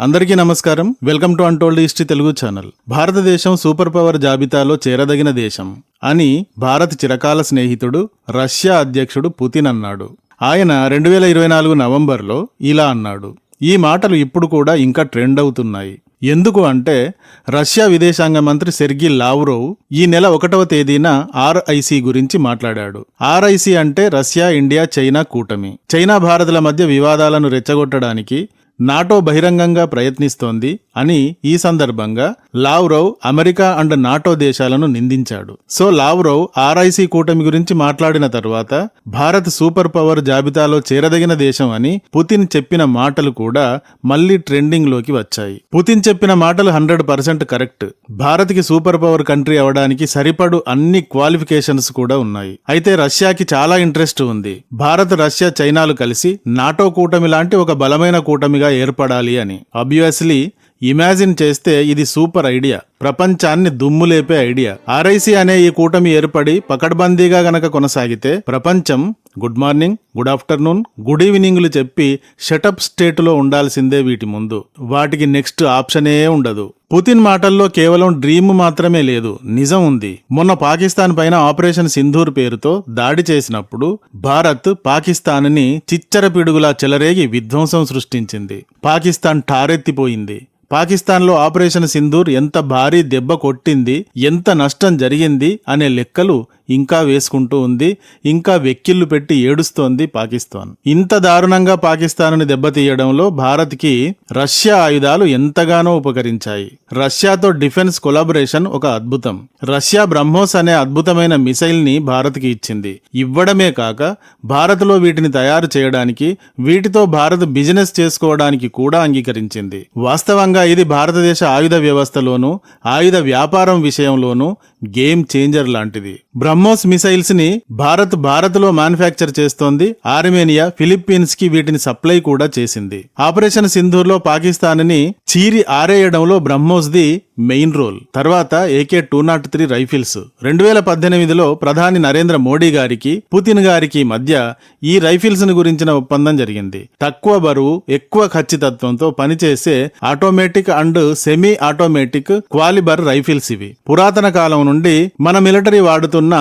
అందరికీ నమస్కారం. Welcome to untold history Telugu channel. భారతదేశం సూపర్ పవర్ జాబితాలో చేరదగిన దేశం అని భారత్ చిరకాల స్నేహితుడు రష్యా అధ్యక్షుడు పుతిన్ అన్నాడు. ఆయన రెండు వేల ఇరవై నాలుగు నవంబర్లో ఇలా అన్నాడు. ఈ మాటలు ఇప్పుడు కూడా ఇంకా ట్రెండ్ అవుతున్నాయి. ఎందుకు అంటే రష్యా విదేశాంగ మంత్రి సెర్గి లావ్రోవ్ ఈ నెల ఒకటవ తేదీన ఆర్ఐసి గురించి మాట్లాడాడు. ఆర్ఐసి అంటే రష్యా ఇండియా చైనా కూటమి. చైనా భారత్ల మధ్య వివాదాలను రెచ్చగొట్టడానికి నాటో బహిరంగంగా ప్రయత్నిస్తోంది అని ఈ సందర్భంగా లావ్రోవ్ అమెరికా అండ్ నాటో దేశాలను నిందించాడు. సో లావ్రోవ్ ఆర్ఐసి కూటమి గురించి మాట్లాడిన తర్వాత భారత్ సూపర్ పవర్ జాబితాలో చేరదగిన దేశం అని పుతిన్ చెప్పిన మాటలు కూడా మళ్ళీ ట్రెండింగ్లోకి వచ్చాయి. పుతిన్ చెప్పిన మాటలు హండ్రెడ్ పర్సెంట్ కరెక్ట్. భారత్కి సూపర్ పవర్ కంట్రీ అవడానికి సరిపడు అన్ని క్వాలిఫికేషన్స్ కూడా ఉన్నాయి. అయితే రష్యాకి చాలా ఇంట్రెస్ట్ ఉంది. భారత్ రష్యా చైనాలు కలిసి నాటో కూటమి లాంటి ఒక బలమైన కూటమిగా ఏర్పడాలి అని. అబ్వియస్లీ ఇమాజిన్ చేస్తే ఇది సూపర్ ఐడియా ప్రపంచాన్ని దుమ్ములేపే ఐడియా ఆర్ఐసి అనే ఈ కూటమి ఏర్పడి పకడ్బందీగా గనక కొనసాగితే ప్రపంచం good morning good afternoon good ఈవినింగ్లు చెప్పి షటప్ స్టేట్లో ఉండాల్సిందే వీటి ముందు. వాటికి నెక్స్ట్ ఆప్షనే ఉండదు. పుతిన్ మాటల్లో కేవలం డ్రీమ్ మాత్రమే లేదు నిజం ఉంది. మొన్న పాకిస్తాన్ పైన ఆపరేషన్ సింధూర్ పేరుతో దాడి చేసినప్పుడు భారత్ పాకిస్తాన్ని చిచ్చర పిడుగులా చెలరేగి విధ్వంసం సృష్టించింది. పాకిస్తాన్ ఠారెత్తిపోయింది. పాకిస్తాన్లో ఆపరేషన్ సింధూర్ ఎంత భారీ దెబ్బ కొట్టింది ఎంత నష్టం జరిగింది అనే లెక్కలు ఇంకా వేసుకుంటూ ఉంది ఇంకా వెక్కిళ్ళు పెట్టి ఏడుస్తోంది పాకిస్తాన్. ఇంత దారుణంగా పాకిస్తాన్ను దెబ్బతీయడంలో భారత్కి రష్యా ఆయుధాలు ఎంతగానో ఉపకరించాయి. రష్యాతో డిఫెన్స్ కొలాబరేషన్ ఒక అద్భుతం. రష్యా బ్రహ్మోస్ అనే అద్భుతమైన మిసైల్ని భారత్కి ఇచ్చింది. ఇవ్వడమే కాక భారత్లో వీటిని తయారు చేయడానికి వీటితో భారత్ బిజినెస్ చేసుకోవడానికి కూడా అంగీకరించింది. వాస్తవంగా ఇది భారతదేశ ఆయుధ వ్యవస్థలోనూ ఆయుధ వ్యాపారం విషయంలోనూ గేమ్ చేంజర్ లాంటిది. బ్రహ్మోస్ మిసైల్స్ని భారత్ భారత్లో మ్యానుఫ్యాక్చర్ చేస్తోంది. ఆర్మేనియా ఫిలిప్పీన్స్కి వీటిని సప్లై కూడా చేసింది. ఆపరేషన్ సింధూర్లో పాకిస్తాన్ని చీరి ఆరేయడంలో బ్రహ్మోస్ ది మెయిన్ రోల్. తర్వాత AK two nought three rifles. రెండు వేల పద్దెనిమిదిలో ప్రధాని నరేంద్ర మోడీ గారికి పుతిన్ గారికి మధ్య ఈ రైఫిల్స్ను గురించిన ఒప్పందం జరిగింది. తక్కువ బరువు ఎక్కువ ఖచ్చితత్వంతో పనిచేసే automatic and semi automatic calibre rifles ఇవి. పురాతన కాలం నుండి మన మిలిటరీ వాడుతున్న ఉన్న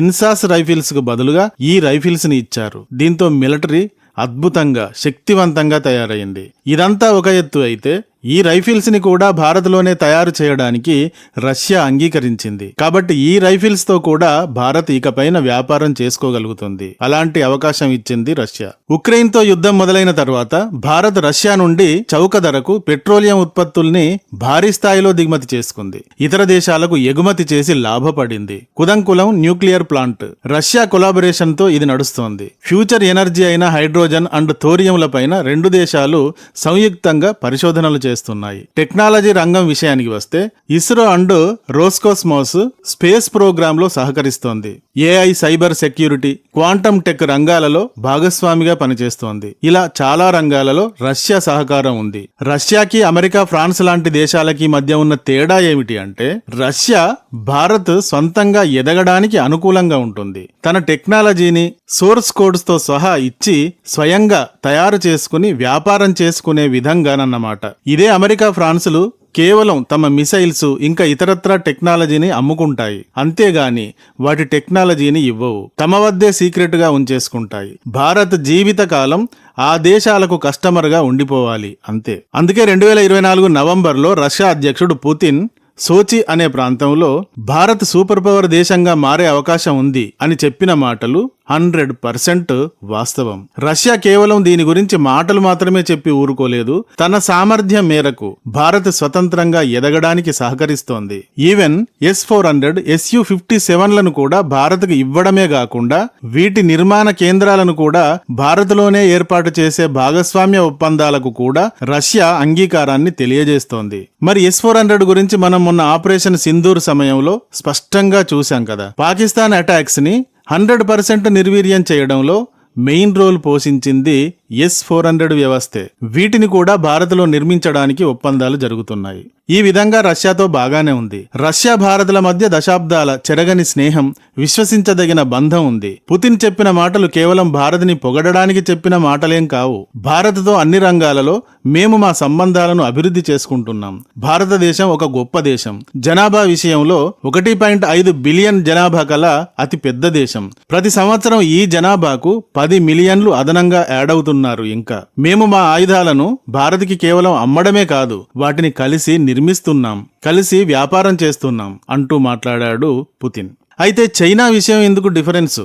ఇన్సాస్ రైఫిల్స్కు బదులుగా ఈ రైఫిల్స్ని ఇచ్చారు. దీంతో మిలిటరీ అద్భుతంగా శక్తివంతంగా తయారైంది. ఇదంతా ఒక ఎత్తు అయితే ఈ రైఫిల్స్ని కూడా భారత్లోనే తయారు చేయడానికి రష్యా అంగీకరించింది. కాబట్టి ఈ రైఫిల్స్తో కూడా భారత్ ఇకపైన వ్యాపారం చేసుకోగలుగుతుంది. అలాంటి అవకాశం ఇచ్చింది రష్యా. ఉక్రెయిన్తో యుద్ధం మొదలైన తర్వాత భారత్ రష్యా నుండి చౌక ధరకు పెట్రోలియం ఉత్పత్తుల్ని భారీ స్థాయిలో దిగుమతి చేసుకుంది. ఇతర దేశాలకు ఎగుమతి చేసి లాభపడింది. Kudankulam nuclear plant. రష్యా కొలాబరేషన్తో ఇది నడుస్తోంది. ఫ్యూచర్ ఎనర్జీ అయిన హైడ్రోజన్ అండ్ థోరియంల పైన రెండు దేశాలు సంయుక్తంగా పరిశోధనలు చేస్తున్నాయి. టెక్నాలజీ రంగం విషయానికి వస్తే ఇస్రో అండ్ రోస్కోస్మోస్ స్పేస్ ప్రోగ్రామ్లో సహకరిస్తోంది. AI cyber security quantum tech రంగాలలో భాగస్వామిగా పనిచేస్తోంది. ఇలా చాలా రంగాలలో రష్యా సహకారం ఉంది. రష్యాకి అమెరికా ఫ్రాన్స్ లాంటి దేశాలకి మధ్య ఉన్న తేడా ఏమిటి అంటే రష్యా భారత్ సొంతంగా ఎదగడానికి అనుకూలంగా ఉంటుంది. తన టెక్నాలజీని సోర్స్ కోడ్స్తో సహా ఇచ్చి స్వయంగా తయారు చేసుకుని వ్యాపారం చేసుకునే విధంగానన్నమాట. ఇదే అమెరికా ఫ్రాన్సులు కేవలం తమ మిసైల్స్ ఇంకా ఇతరత్రా టెక్నాలజీని అమ్ముకుంటాయి. అంతేగాని వాటి టెక్నాలజీని ఇవ్వవు. తమ వద్దే సీక్రెట్గా ఉంచేసుకుంటాయి. భారత్ జీవితకాలం ఆ దేశాలకు కస్టమర్గా ఉండిపోవాలి. అంతే. అందుకే రెండు వేల ఇరవై నాలుగు నవంబర్లో రష్యా అధ్యక్షుడు పుతిన్ సోచి అనే ప్రాంతంలో భారత్ సూపర్ పవర్ దేశంగా మారే అవకాశం ఉంది అని చెప్పిన మాటలు హండ్రెడ్ పర్సెంట్ వాస్తవం. రష్యా కేవలం దీని గురించి మాటలు మాత్రమే చెప్పి ఊరుకోలేదు. తన సామర్థ్యం మేరకు భారత్ స్వతంత్రంగా ఎదగడానికి సహకరిస్తోంది. Even S four hundred SU fifty సెవెన్లను కూడా భారత్కు ఇవ్వడమే కాకుండా వీటి నిర్మాణ కేంద్రాలను కూడా భారత్లోనే ఏర్పాటు చేసే భాగస్వామ్య ఒప్పందాలకు కూడా రష్యా అంగీకారాన్ని తెలియజేస్తోంది. మరి ఎస్ ఫోర్ హండ్రెడ్ గురించి మనం మొన్న ఆపరేషన్ సింధూర్ సమయంలో స్పష్టంగా చూశాం కదా. పాకిస్తాన్ అటాక్స్ని హండ్రెడ్ పర్సెంట్ నిర్వీర్యం చేయడంలో మెయిన్ రోల్ పోషించింది ఎస్ ఫోర్ హండ్రెడ్ వ్యవస్థే. వీటిని కూడా భారత్లో నిర్మించడానికి ఒప్పందాలు జరుగుతున్నాయి. ఈ విధంగా రష్యాతో బాగానే ఉంది. రష్యా భారత్ల మధ్య దశాబ్దాల చెరగని స్నేహం విశ్వసించదగిన బంధం ఉంది. పుతిన్ చెప్పిన మాటలు కేవలం భారత్ని పొగడడానికి చెప్పిన మాటలేం కావు. భారత్తో అన్ని రంగాలలో మేము మా సంబంధాలను అభివృద్ధి చేసుకుంటున్నాం. భారతదేశం ఒక గొప్ప దేశం. జనాభా విషయంలో ఒకటి పాయింట్ ఐదు బిలియన్ జనాభా కల అతి పెద్ద దేశం. ప్రతి సంవత్సరం ఈ జనాభాకు పది మిలియన్లు అదనంగా యాడ్ అవుతున్నారు ఇంకా. మేము మా ఆయుధాలను భారత్కి కేవలం అమ్మడమే కాదు వాటిని కలిసి నిర్మిస్తున్నాం కలిసి వ్యాపారం చేస్తున్నాం అంటూ మాట్లాడాడు పుతిన్. అయితే చైనా విషయం ఎందుకు డిఫరెన్స్?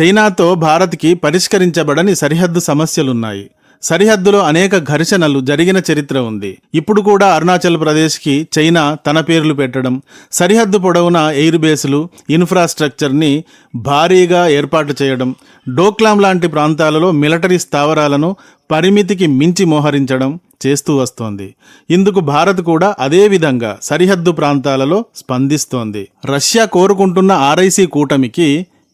చైనాతో భారత్కి పరిష్కరించబడని సరిహద్దు సమస్యలున్నాయి. సరిహద్దులో అనేక ఘర్షణలు జరిగిన చరిత్ర ఉంది. ఇప్పుడు కూడా అరుణాచల్ ప్రదేశ్కి చైనా తన పేర్లు పెట్టడం సరిహద్దు పొడవున ఎయిర్ బేసులు ఇన్ఫ్రాస్ట్రక్చర్ని భారీగా ఏర్పాటు చేయడం డోక్లాం లాంటి ప్రాంతాలలో మిలిటరీ స్థావరాలను పరిమితికి మించి మోహరించడం చేస్తూ వస్తోంది. ఇందుకు భారత్ కూడా అదే విధంగా సరిహద్దు ప్రాంతాలలో స్పందిస్తోంది. రష్యా కోరుకుంటున్న ఆర్ఐసి కూటమికి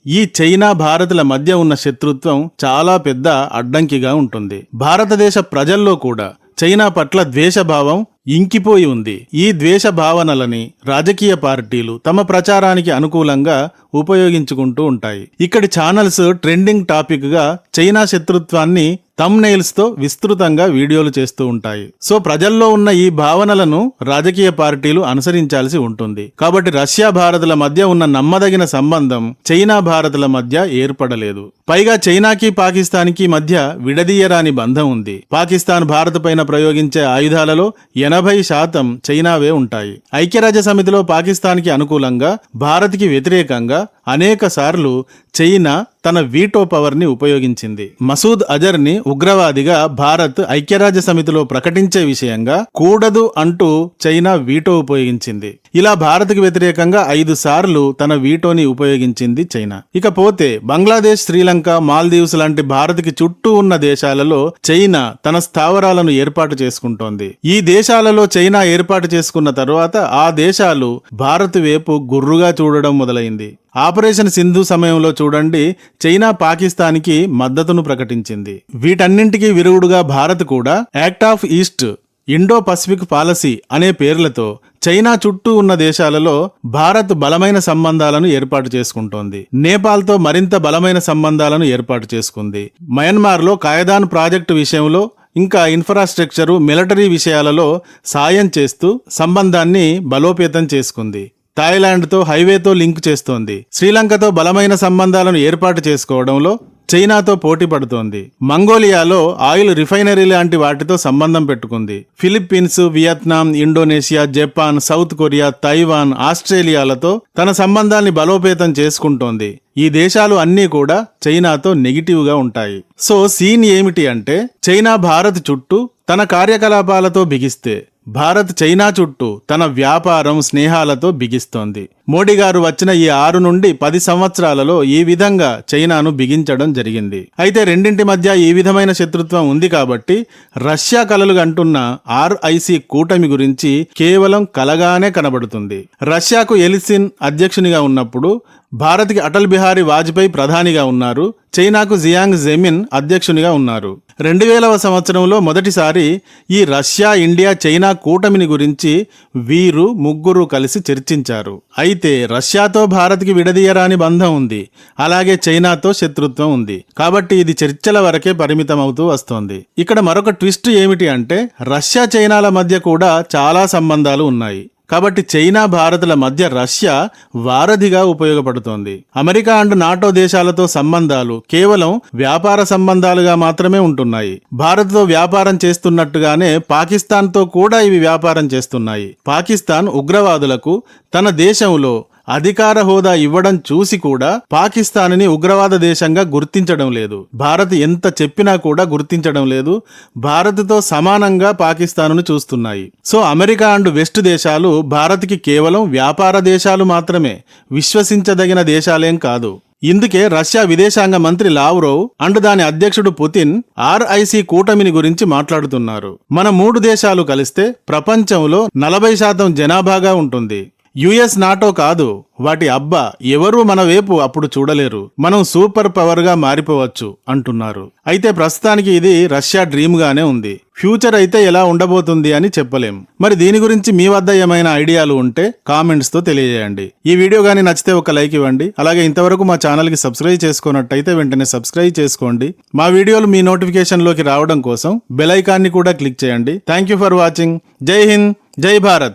ఈ చైనా భారత్ల మధ్య ఉన్న శత్రుత్వం చాలా పెద్ద అడ్డంకిగా ఉంటుంది. భారతదేశ ప్రజల్లో కూడా చైనా పట్ల ద్వేషభావం ఇంకిపోయి ఉంది. ఈ ద్వేష భావనలని రాజకీయ పార్టీలు తమ ప్రచారానికి అనుకూలంగా ఉపయోగించుకుంటూ ఉంటాయి. ఇక్కడి ఛానల్స్ ట్రెండింగ్ టాపిక్గా చైనా శత్రుత్వాన్ని తో విస్తృతంగా వీడియోలు చేస్తూ ఉంటాయి. సో ప్రజల్లో ఉన్న ఈ భావనలను రాజకీయ పార్టీలు అనుసరించాల్సి ఉంటుంది. కాబట్టి రష్యా భారత్ల మధ్య ఉన్న నమ్మదగిన సంబంధం చైనా భారత్ల మధ్య ఏర్పడలేదు. పైగా చైనాకి పాకిస్తాన్కి మధ్య విడదీయరాని బంధం ఉంది. పాకిస్తాన్ భారత్ పైన ప్రయోగించే ఆయుధాలలో ఎనభై శాతం చైనావే ఉంటాయి. ఐక్యరాజ్య సమితిలో పాకిస్తాన్కి అనుకూలంగా భారత్కి వ్యతిరేకంగా అనేక సార్లు చైనా తన వీటో పవర్ని ఉపయోగించింది. మసూద్ అజర్ని ఉగ్రవాదిగా భారత్ ఐక్యరాజ్య సమితిలో ప్రకటించే విషయంగా కూడదు అంటూ చైనా వీటో ఉపయోగించింది. ఇలా భారత్కు వ్యతిరేకంగా ఐదు సార్లు తన వీటోని ఉపయోగించింది చైనా. ఇకపోతే బంగ్లాదేశ్ శ్రీలంక మాల్దీవ్స్ లాంటి భారత్కి చుట్టూ ఉన్న దేశాలలో చైనా తన స్థావరాలను ఏర్పాటు చేసుకుంటోంది. ఈ దేశాలలో చైనా ఏర్పాటు చేసుకున్న తరువాత ఆ దేశాలు భారత్ వైపు గుర్రుగా చూడడం మొదలైంది. ఆపరేషన్ సింధు సమయంలో చూడండి చైనా పాకిస్తాన్కి మద్దతును ప్రకటించింది. వీటన్నింటికీ విరుగుడుగా భారత్ కూడా act of east Indo Pacific policy అనే పేర్లతో చైనా చుట్టూ ఉన్న దేశాలలో భారత్ బలమైన సంబంధాలను ఏర్పాటు చేసుకుంటోంది. నేపాల్తో మరింత బలమైన సంబంధాలను ఏర్పాటు చేసుకుంది. మయన్మార్లో కాయదాన్ ప్రాజెక్టు విషయంలో ఇంకా ఇన్ఫ్రాస్ట్రక్చరు మిలిటరీ విషయాలలో సాయం చేస్తూ సంబంధాన్ని బలోపేతం చేసుకుంది. థాయిలాండ్తో హైవేతో లింక్ చేస్తోంది. శ్రీలంకతో బలమైన సంబంధాలను ఏర్పాటు చేసుకోవడంలో చైనాతో పోటీ పడుతోంది. మంగోలియాలో ఆయిల్ రిఫైనరీ లాంటి వాటితో సంబంధం పెట్టుకుంది. Philippines Vietnam Indonesia Japan South Korea Taiwan ఆస్ట్రేలియాలతో తన సంబంధాన్ని బలోపేతం చేసుకుంటోంది. ఈ దేశాలు అన్నీ కూడా చైనాతో నెగిటివ్గా ఉంటాయి. సో సీన్ ఏమిటి అంటే చైనా భారత్ చుట్టూ తన కార్యకలాపాలతో బిగిస్తే భారత్ చైనా చుట్టూ తన వ్యాపారం స్నేహాలతో బిగిస్తోంది. మోడీ గారు వచ్చిన ఈ ఆరు నుండి పది సంవత్సరాలలో ఈ విధంగా చైనాను బిగించడం జరిగింది. అయితే రెండింటి మధ్య ఈ విధమైన శత్రుత్వం ఉంది కాబట్టి రష్యా కలలు అంటున్న ఆర్ఐసి కూటమి గురించి కేవలం కలగానే కనబడుతుంది. రష్యాకు ఎలిసిన్ అధ్యక్షునిగా ఉన్నప్పుడు భారత్కి అటల్ బిహారీ వాజ్పేయి ప్రధానిగా ఉన్నారు. చైనాకు జియాంగ్ జెమిన్ అధ్యక్షునిగా ఉన్నారు. రెండు వేలవ సంవత్సరంలో మొదటిసారి ఈ రష్యా ఇండియా చైనా కూటమిని గురించి వీరు ముగ్గురు కలిసి చర్చించారు. అయితే రష్యాతో భారత్కి విడదీయరాని బంధం ఉంది. అలాగే చైనాతో శత్రుత్వం ఉంది. కాబట్టి ఇది చర్చల వరకే పరిమితం అవుతూ వస్తోంది. ఇక్కడ మరొక ట్విస్ట్ ఏమిటి అంటే రష్యా చైనాల మధ్య కూడా చాలా సంబంధాలు ఉన్నాయి. కాబట్టి చైనా భారత్ల మధ్య రష్యా వారధిగా ఉపయోగపడుతోంది. అమెరికా అండ్ నాటో దేశాలతో సంబంధాలు కేవలం వ్యాపార సంబంధాలుగా మాత్రమే ఉంటున్నాయి. భారత్తో వ్యాపారం చేస్తున్నట్టుగానే పాకిస్తాన్తో కూడా ఇవి వ్యాపారం చేస్తున్నాయి. పాకిస్తాన్ ఉగ్రవాదులకు తన దేశంలో అధికార హోదా ఇవ్వడం చూసి కూడా పాకిస్తాన్ని ఉగ్రవాద దేశంగా గుర్తించడం లేదు. భారత్ ఎంత చెప్పినా కూడా గుర్తించడం లేదు. భారత్తో సమానంగా పాకిస్తాన్ను చూస్తున్నాయి. సో అమెరికా అండ్ వెస్ట్ దేశాలు భారత్కి కేవలం వ్యాపార దేశాలు మాత్రమే విశ్వసించదగిన దేశాలేం కాదు. ఇందుకే రష్యా విదేశాంగ మంత్రి లావ్రోవ్ అండ్ దాని అధ్యక్షుడు పుతిన్ ఆర్ఐసి కూటమిని గురించి మాట్లాడుతున్నారు. మన మూడు దేశాలు కలిస్తే ప్రపంచంలో నలభై శాతం జనాభాగా ఉంటుంది. యుఎస్ నాటో కాదు వాటి అబ్బా ఎవరూ మన వైపు అప్పుడు చూడలేరు. మనం సూపర్ పవర్గా మారిపోవచ్చు అంటున్నారు. అయితే ప్రస్తుతానికి ఇది రష్యా డ్రీమ్గానే ఉంది. ఫ్యూచర్ అయితే ఎలా ఉండబోతుంది అని చెప్పలేం. మరి దీని గురించి మీ వద్ద ఏమైనా ఐడియాలు ఉంటే కామెంట్స్తో తెలియజేయండి. ఈ వీడియో కానీ నచ్చితే ఒక లైక్ ఇవ్వండి. అలాగే ఇంతవరకు మా ఛానల్కి సబ్స్క్రైబ్ చేసుకున్నట్టయితే వెంటనే సబ్స్క్రైబ్ చేసుకోండి. మా వీడియోలు మీ నోటిఫికేషన్లోకి రావడం కోసం బెల్ ఐకాన్ని కూడా క్లిక్ చేయండి. Thank you for watching. జై హింద్. జై భారత్.